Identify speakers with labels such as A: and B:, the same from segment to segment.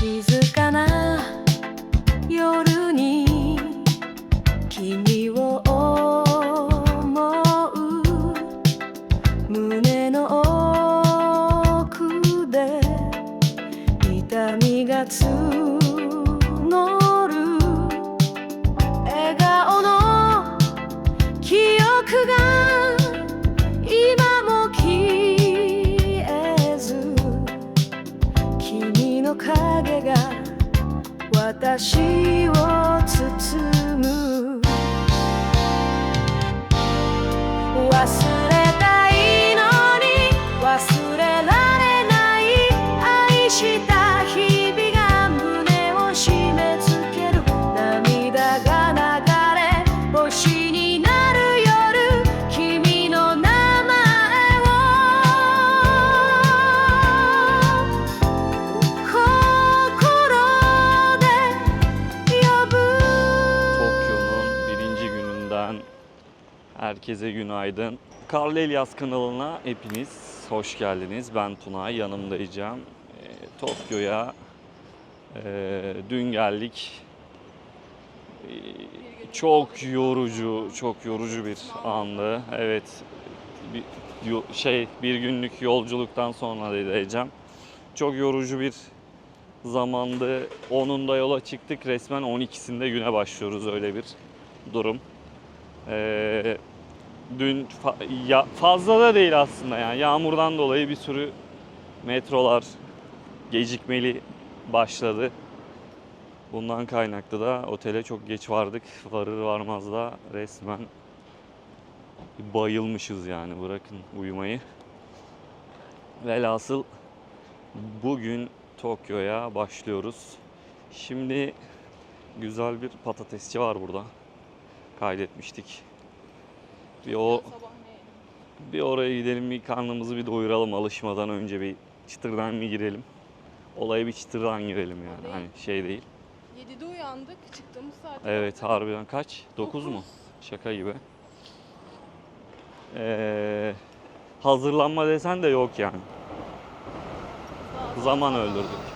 A: she's herkese günaydın. Karl Elias kanalına hepiniz hoş geldiniz. Ben Tuna, yanımdayacağım. Ee, Tokyo'ya e, dün geldik. Ee, çok yorucu, çok yorucu bir andı. Evet, bir, şey bir günlük yolculuktan sonra diyeceğim. Çok yorucu bir zamandı. 10'unda yola çıktık. Resmen 12'sinde güne başlıyoruz öyle bir durum. Ee, dün fa- ya, fazla da değil aslında yani yağmurdan dolayı bir sürü metrolar gecikmeli başladı. Bundan kaynaklı da otele çok geç vardık. Varır varmaz da resmen bayılmışız yani bırakın uyumayı. Velhasıl bugün Tokyo'ya başlıyoruz. Şimdi güzel bir patatesçi var burada. Kaydetmiştik. Bir o bir oraya gidelim bir karnımızı bir doyuralım alışmadan önce bir çıtırdan bir girelim. Olaya bir çıtırdan girelim yani. Hani şey değil.
B: 7'de uyandık. Çıktığımız saat.
A: Evet harbiden kaç? 9 mu? Şaka gibi. Ee, hazırlanma desen de yok yani. Zaman öldürdük.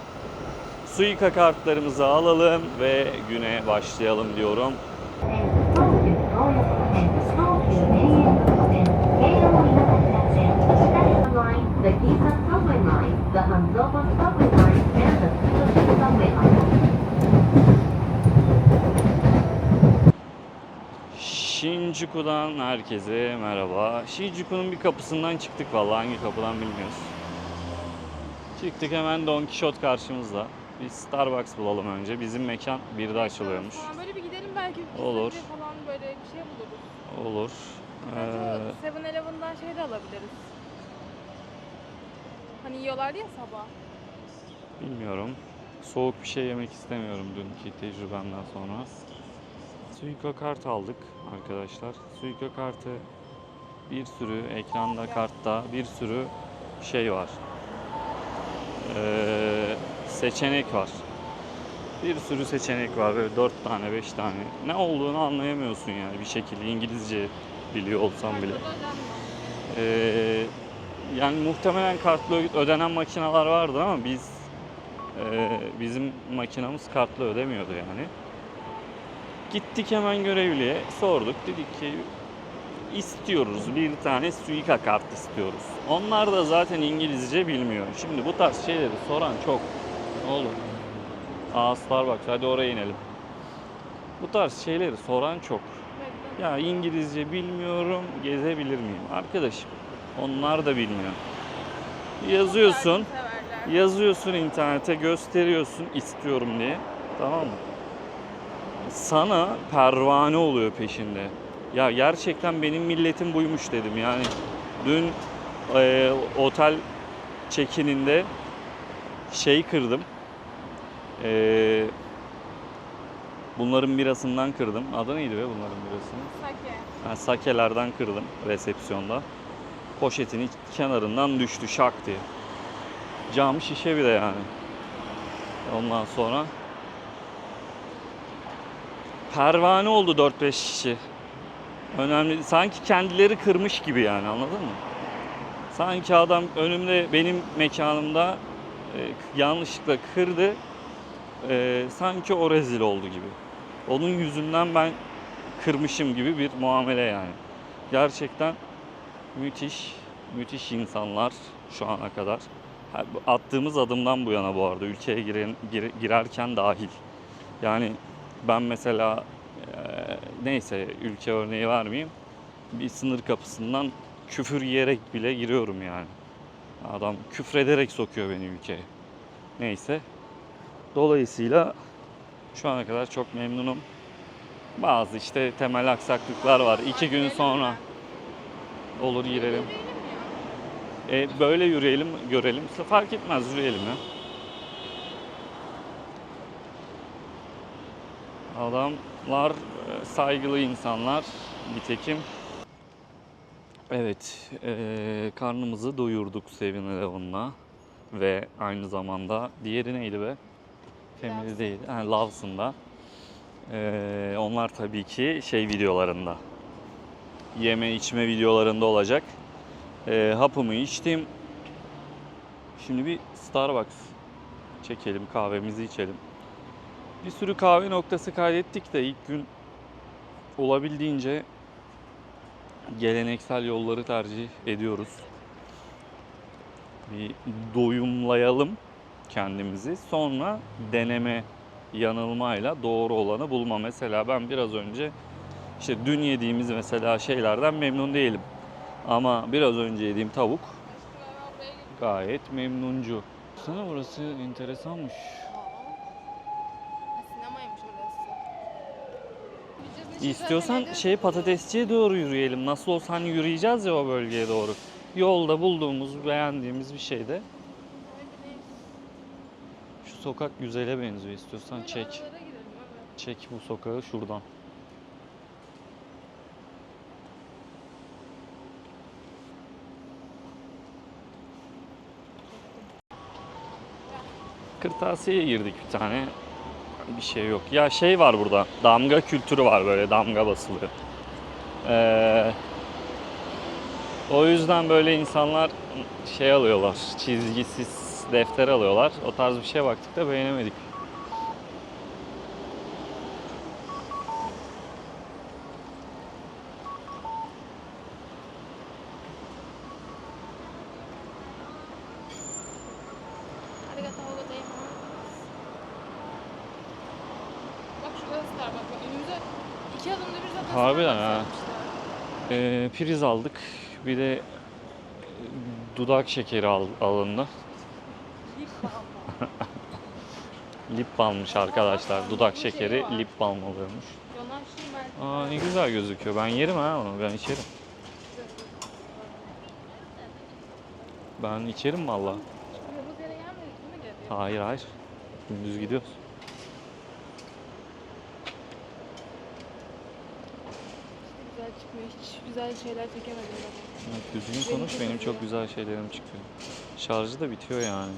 A: Suika kartlarımızı alalım ve güne başlayalım diyorum. Shinjuku'dan herkese merhaba. Shinjuku'nun bir kapısından çıktık vallahi hangi kapıdan bilmiyoruz. Çıktık hemen Don Quixote karşımızda. Bir Starbucks bulalım önce. Bizim mekan birde açılıyormuş.
B: Sonra böyle bir gidelim belki. bir
A: Olur.
B: falan böyle bir şey buluruz.
A: Olur. Ee,
B: Bence 7-Eleven'dan şey de alabiliriz. Hani yiyorlar ya sabah.
A: bilmiyorum. Soğuk bir şey yemek istemiyorum dünkü tecrübemden sonra. Suica kart aldık arkadaşlar. Suica kartı bir sürü ekranda kartta bir sürü şey var. Ee, seçenek var. Bir sürü seçenek var böyle 4 tane 5 tane. Ne olduğunu anlayamıyorsun yani bir şekilde İngilizce biliyor olsam bile. Ee, yani muhtemelen kartla ö- ödenen makineler vardı ama biz e, bizim makinamız kartla ödemiyordu yani. Gittik hemen görevliye sorduk dedik ki istiyoruz bir tane Suica kart istiyoruz. Onlar da zaten İngilizce bilmiyor. Şimdi bu tarz şeyleri soran çok. Ne olur. Aa Starbucks hadi oraya inelim. Bu tarz şeyleri soran çok. Ya İngilizce bilmiyorum, gezebilir miyim? Arkadaşım, onlar da bilmiyor. Yazıyorsun, yazıyorsun internete, gösteriyorsun istiyorum diye. Tamam mı? Sana pervane oluyor peşinde. Ya gerçekten benim milletim buymuş dedim yani. Dün e, otel check-in'inde şey kırdım. E, bunların birasından kırdım. Adı neydi be bunların birasının?
B: Sake.
A: Ben sakelerden kırdım resepsiyonda. Poşetin kenarından düştü şak diye. Cam şişe bir de yani. Ondan sonra pervane oldu 4-5 kişi. Önemli. Sanki kendileri kırmış gibi yani anladın mı? Sanki adam önümde benim mekanımda e, yanlışlıkla kırdı. E, sanki o rezil oldu gibi. Onun yüzünden ben kırmışım gibi bir muamele yani. Gerçekten müthiş, müthiş insanlar şu ana kadar. Attığımız adımdan bu yana bu arada ülkeye giren, gir- girerken dahil. Yani ben mesela e, neyse ülke örneği vermeyeyim. Bir sınır kapısından küfür yiyerek bile giriyorum yani. Adam küfrederek sokuyor beni ülkeye. Neyse. Dolayısıyla şu ana kadar çok memnunum. Bazı işte temel aksaklıklar var. İki gün sonra olur girelim. E, böyle yürüyelim, görelim. Fark etmez yürüyelim ya. Adamlar e, saygılı insanlar nitekim. Evet, e, karnımızı doyurduk Seven Eleven'la ve aynı zamanda diğeri neydi be? Family değil, ha, Lawson'da. E, onlar tabii ki şey videolarında, yeme içme videolarında olacak. E, hapımı içtim. Şimdi bir Starbucks çekelim, kahvemizi içelim. Bir sürü kahve noktası kaydettik de ilk gün olabildiğince geleneksel yolları tercih ediyoruz. Bir doyumlayalım kendimizi. Sonra deneme yanılmayla doğru olanı bulma. Mesela ben biraz önce işte dün yediğimiz mesela şeylerden memnun değilim. Ama biraz önce yediğim tavuk gayet memnuncu. Sana burası enteresanmış. İstiyorsan şey patatesçiye doğru yürüyelim. Nasıl olsa hani yürüyeceğiz ya o bölgeye doğru. Yolda bulduğumuz, beğendiğimiz bir şeyde. Sokak güzele benziyor. İstiyorsan
B: böyle
A: çek. Çek bu sokağı şuradan. Kırtasiye girdik bir tane. Bir şey yok. Ya şey var burada. Damga kültürü var böyle damga basılı. Ee, o yüzden böyle insanlar şey alıyorlar. Çizgisiz defter alıyorlar. O tarz bir şeye baktık da beğenemedik. Harbiden ha. Ee, priz aldık. Bir de dudak şekeri al, alındı.
B: Lip balm.
A: Lip balmmış arkadaşlar. Dudak şekeri lip balm oluyormuş. Aa ne güzel gözüküyor. Ben yerim ha onu. Ben içerim. Ben içerim valla. Hayır hayır. Dümdüz gidiyoruz.
B: Güzel çıkmıyor. Hiç güzel şeyler çekemedim ben.
A: Evet, düzgün konuş. Benim çok güzel şeylerim çıkıyor. Şarjı da bitiyor yani.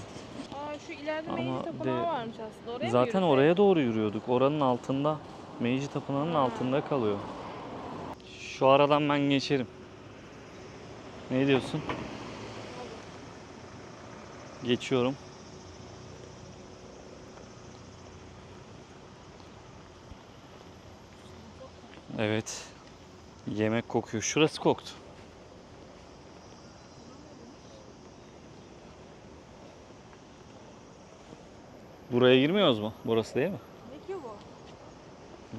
B: Şu ileride
A: Ama
B: Ama tapınağı
A: de-
B: varmış aslında. Oraya mı
A: Zaten
B: yürüsek?
A: oraya doğru yürüyorduk. Oranın altında. Meiji Tapınağı'nın
B: Ha.
A: altında kalıyor. Şu aradan ben geçerim. Ne diyorsun? Geçiyorum. Evet. Yemek kokuyor. Şurası koktu. Buraya girmiyoruz mu? Burası değil mi?
B: Ne ki bu?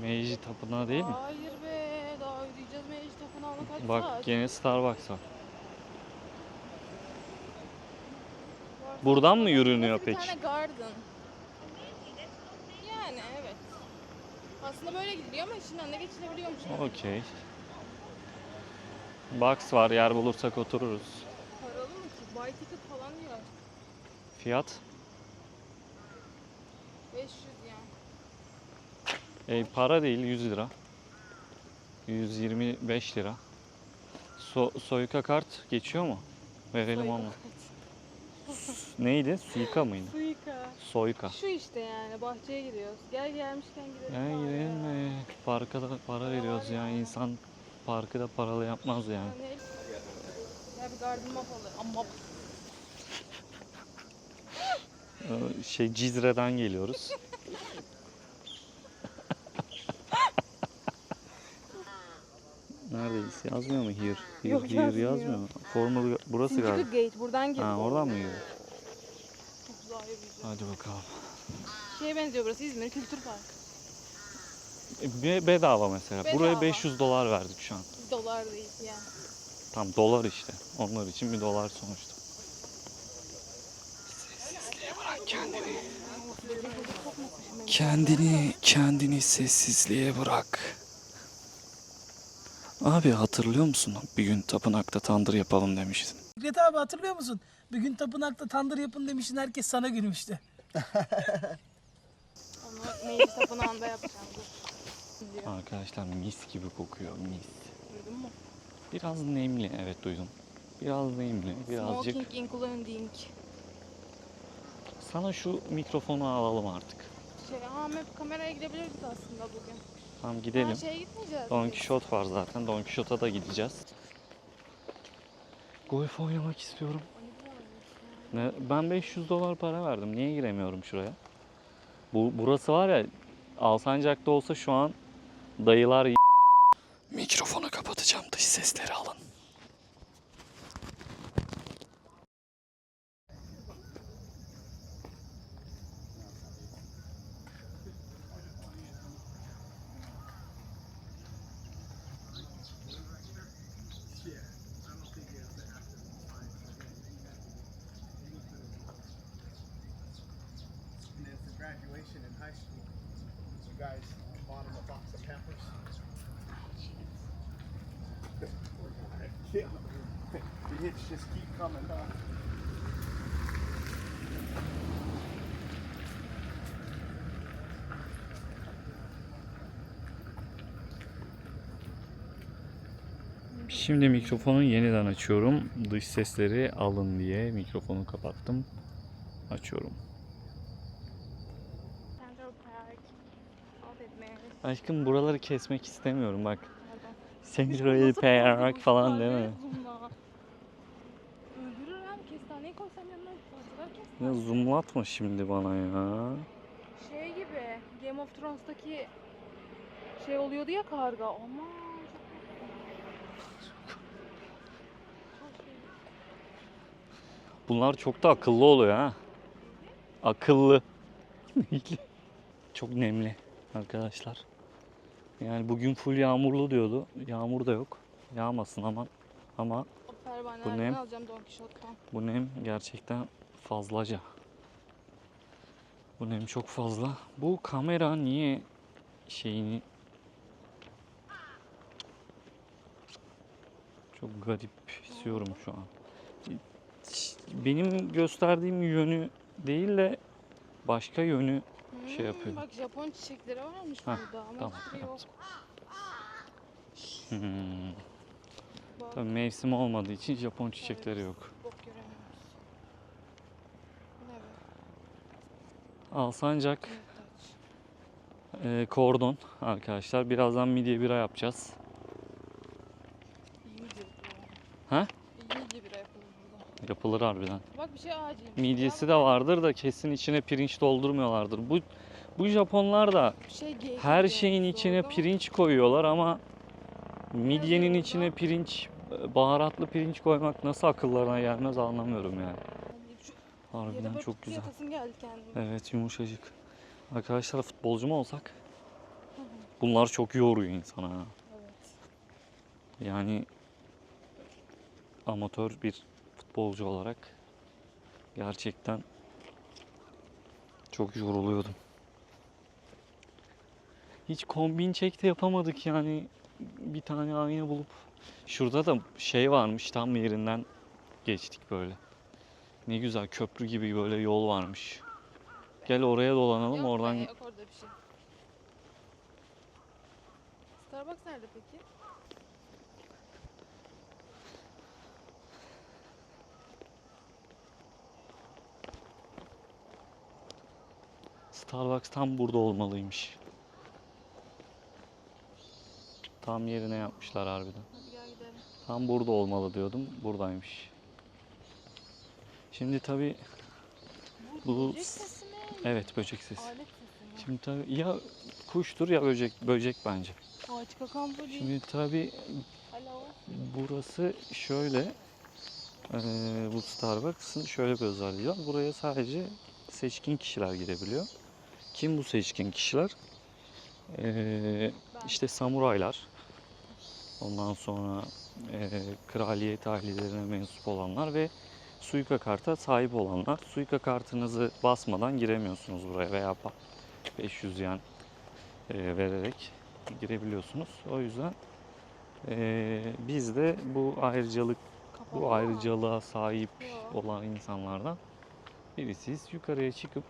A: Meiji Tapınağı değil mi?
B: Hayır be. Daha ödeyeceğiz Meriç Tapınağı'na kaç
A: Bak
B: saat?
A: gene Starbucks var. Buradan mı yürünüyor peki?
B: Bir tane garden. Yani evet. Aslında böyle gidiliyor ama içinden de geçilebiliyormuş.
A: Okey. Box var yer bulursak otururuz.
B: Paralı mı ki? Buy ticket falan diyor.
A: Fiyat?
B: 500 yani.
A: E, para değil 100 lira. 125 lira. So, soyka kart geçiyor mu? Verelim
B: Soyka
A: onu. Neydi? Suika mıydı?
B: Suika.
A: Soyka.
B: Şu işte yani bahçeye giriyoruz. Gel gelmişken gidelim.
A: Ya
B: bari
A: gidelim
B: ya.
A: mi? Parka da para veriyoruz ya. İnsan parkı da paralı yapmaz yani.
B: Yani ya bir garden map alır. Ama
A: ee, şey Cizre'den geliyoruz. Neredeyiz? Yazmıyor mu here? Here,
B: Yok,
A: here
B: yazmıyor.
A: yazmıyor mu? Formal burası
B: Sintika
A: galiba.
B: Gate buradan geliyor.
A: Ha, oradan mı geliyor?
B: Çok güzel
A: Hadi bakalım.
B: Şeye benziyor burası İzmir Kültür Parkı.
A: E, be bedava mesela.
B: Bedava.
A: Buraya 500 dolar verdik şu an.
B: Dolar değil yani.
A: Tam dolar işte. Onlar için bir dolar sonuçta. Kendini. Kendini, kendini sessizliğe bırak. Abi hatırlıyor musun? Bir gün tapınakta tandır yapalım demiştin.
C: Fikret abi hatırlıyor musun? Bir gün tapınakta tandır yapın demiştin herkes sana gülmüştü.
B: Onu tapınağında yapacağım.
A: Arkadaşlar mis gibi kokuyor mis.
B: Duydun mu?
A: Biraz nemli evet duydum. Biraz nemli birazcık.
B: Smoking including.
A: Sana şu mikrofonu alalım artık.
B: Şey, ha map kameraya gidebilirdik aslında bugün.
A: Tamam
B: Ha,
A: gidelim.
B: şeye gitmeyeceğiz.
A: Don. Kişot var zaten. Don Kişot'a da gideceğiz. Golf oynamak istiyorum. Ne, ben 500 dolar para verdim. Niye giremiyorum şuraya? Bu burası var ya Alsancak'ta olsa şu an dayılar
D: just keep coming, huh?
A: Şimdi mikrofonu yeniden açıyorum. Dış sesleri alın diye mikrofonu kapattım. Açıyorum.
B: Central Park. Affetmeyiz.
A: Aşkım buraları kesmek istemiyorum bak. Central Park falan değil mi?
B: Kestaneyi koysam yanına.
A: Ya zoomlatma şimdi bana ya.
B: Şey gibi Game of Thrones'taki şey oluyordu ya karga. Aman.
A: Bunlar çok da akıllı oluyor ha. Akıllı. çok nemli arkadaşlar. Yani bugün full yağmurlu diyordu. Yağmur da yok. Yağmasın aman. Ama
B: O pervanelerden
A: nem?
B: alacağım Don Quixote'dan.
A: bu nem gerçekten fazlaca. Bu nem çok fazla. Bu kamera niye şeyini çok garip hissediyorum şu an. Benim gösterdiğim yönü değil de başka yönü Şey
B: Hmm,
A: yapıyorum.
B: Bak Japon çiçekleri varmış
A: Hah,
B: burada ama
A: tamam,
B: hiçbiri yok.
A: Hmm. Tabii mevsim olmadığı için Japon çiçekleri yok. Alsancak e, kordon arkadaşlar. Birazdan midye bira yapacağız. Ha?
B: İyice bira yapılır burada.
A: Yapılır harbiden.
B: Bak bir şey.
A: Midyesi de vardır da kesin içine pirinç doldurmuyorlardır. Bu bu Japonlar da
B: Bir şey geyik
A: her şeyin içine pirinç koyuyorlar ama midyenin içine pirinç baharatlı pirinç koymak nasıl akıllarına gelmez anlamıyorum yani. Harbiden
B: böyle
A: çok güzel.
B: geldi.
A: Evet yumuşacık. Arkadaşlar futbolcu mu olsak? Bunlar çok yoruyor insana.
B: Evet.
A: Yani amatör bir futbolcu olarak gerçekten çok yoruluyordum. Hiç kombin çek de yapamadık yani bir tane ayna bulup. Şurada da şey varmış tam yerinden geçtik böyle. Ne güzel köprü gibi böyle yol varmış. Gel oraya dolanalım
B: Yok
A: oradan
B: be, yok orada bir şey. Starbucks nerede peki?
A: Starbucks tam burada olmalıymış. Tam yerine yapmışlar harbiden.
B: Hadi gel gidelim.
A: Tam burada olmalı diyordum. Buradaymış. Şimdi tabii Bu-
B: Böcek sesi mi?
A: evet böcek sesi.
B: Alet sesi mi?
A: Şimdi tabii ya kuştur ya böcek böcek bence.
B: Ağaç kakan değil.
A: Şimdi tabii
B: Alo.
A: burası şöyle eee, bu Starbucks'ın şöyle bir özelliği var. Buraya sadece seçkin kişiler girebiliyor. Kim bu seçkin kişiler? Eee işte samuraylar. Ondan sonra eee, kraliyet ailelerine mensup olanlar ve Suica karta sahip olanlar. Suica kartınızı basmadan giremiyorsunuz buraya veya pa- 500 yen eee, vererek girebiliyorsunuz. O yüzden eee, biz de bu ayrıcalık bu ayrıcalığa sahip olan insanlardan birisiyiz. Yukarıya çıkıp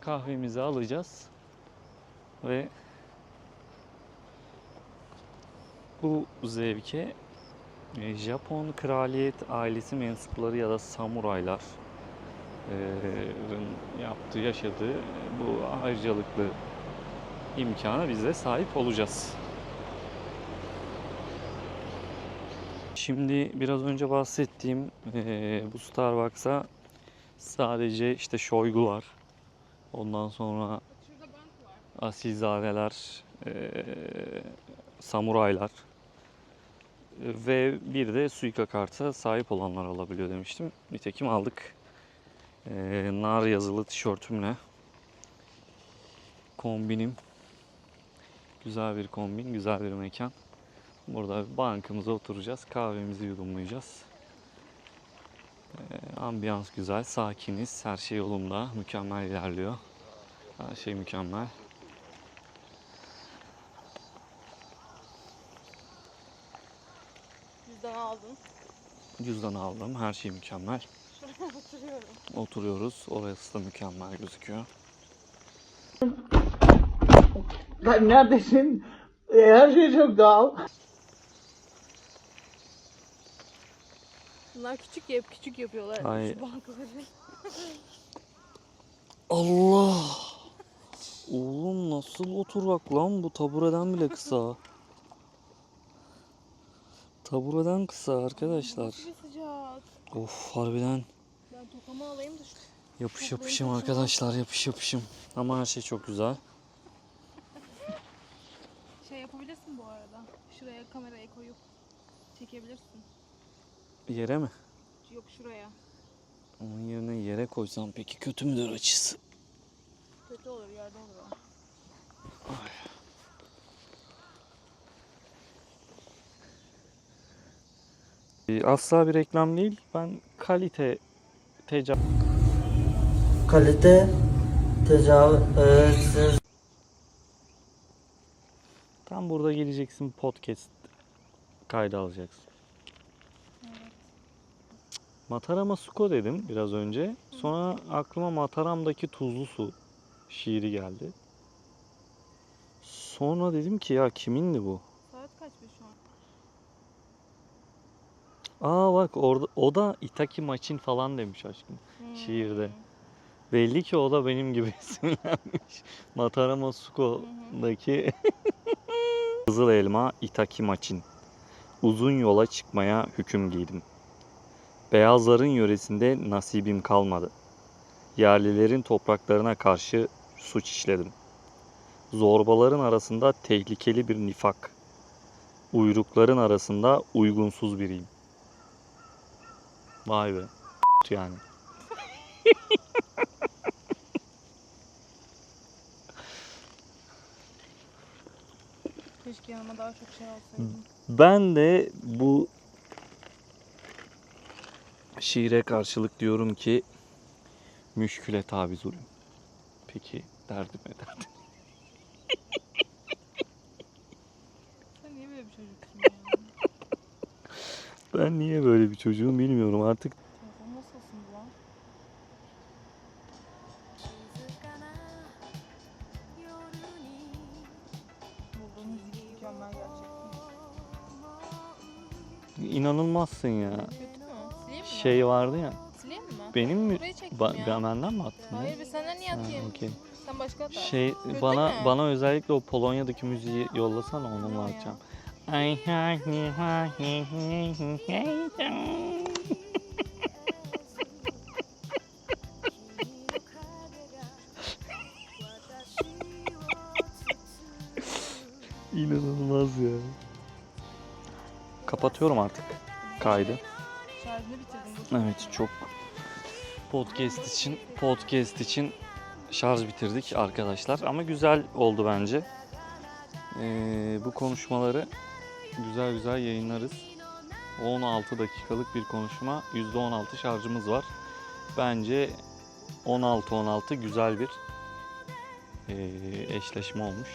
A: kahvemizi alacağız ve bu zevke e, Japon kraliyet ailesi mensupları ya da samuraylar e, yaptığı, yaşadığı bu ayrıcalıklı imkana biz de sahip olacağız. Şimdi biraz önce bahsettiğim eee, bu Starbucks'a sadece işte şoygular, ondan sonra
B: var.
A: asilzadeler, eee, samuraylar ve bir de Suica karta sahip olanlar alabiliyor demiştim. Nitekim aldık. Eee, nar yazılı tişörtümle kombinim. Güzel bir kombin, güzel bir mekan. Burada bankımıza oturacağız, kahvemizi yudumlayacağız. Ee, ambiyans güzel, sakiniz, her şey yolunda, mükemmel ilerliyor. Her şey mükemmel.
B: Cüzdanı
A: aldım, her şey mükemmel.
B: Şuraya oturuyorum.
A: Oturuyoruz, orası da mükemmel gözüküyor.
E: Lan neredesin? E, her şey çok doğal.
B: Bunlar küçük ya hep küçük yapıyorlar.
A: Ay.
B: Şu bankları.
A: Allah! Oğlum nasıl oturak lan bu tabureden bile kısa. Tabureden kısa arkadaşlar. Of harbiden
B: Ben tokamı alayım da şu
A: yapış yapışım arkadaşlar yapış yapışım. Ama her şey çok güzel.
B: şey yapabilirsin bu arada. Şuraya kamerayı koyup çekebilirsin.
A: Yere mi?
B: Yok şuraya.
A: Onun yerine yere koysam peki kötü müdür açısı?
B: Kötü olur yerde olur o.
A: Ee, Asla bir reklam değil. Ben kalite tecavüz
F: kalite tecavüz
A: Tam burada geleceksin podcast kaydı alacaksın. Matarama Suko dedim biraz önce. Sonra aklıma Mataram'daki tuzlu su şiiri geldi. Sonra dedim ki ya kimindi bu?
B: Saat kaç bir şu an?
A: Aa bak orada o da Itaki Machin falan demiş aşkım şiirde. Belli ki o da benim gibi isimlenmiş. Matarama Suko'daki Kızıl elma Itaki Machin. Uzun yola çıkmaya hüküm giydim. Beyazların yöresinde nasibim kalmadı. Yerlilerin topraklarına karşı suç işledim. Zorbaların arasında tehlikeli bir nifak. Uyrukların arasında uygunsuz biriyim. Vay be. Yani.
B: Keşke yanıma daha çok şey alsaydım.
A: Ben de bu şiire karşılık diyorum ki müşküle tabi zulüm. Peki derdim ne derdim?
B: Sen niye böyle bir çocuksun ya?
A: Ben niye böyle bir çocuğum bilmiyorum artık. İnanılmazsın ya. Şey vardı ya.
B: Sileyim mi?
A: Benim mi? Ba-
B: ya.
A: benden mi attın?
B: Hayır ben senden niye atayım?
A: Ha, okay.
B: Sen başka at.
A: Şey
B: Kötü
A: bana
B: mi?
A: bana özellikle o Polonya'daki müziği yollasan onunla
B: atacağım. Ya
A: atacağım. İnanılmaz ya. Kapatıyorum artık kaydı. Evet çok podcast için podcast için şarj bitirdik arkadaşlar ama güzel oldu bence. Ee, bu konuşmaları güzel güzel yayınlarız. 16 dakikalık bir konuşma, %16 şarjımız var. Bence 16-16 güzel bir eşleşme olmuş.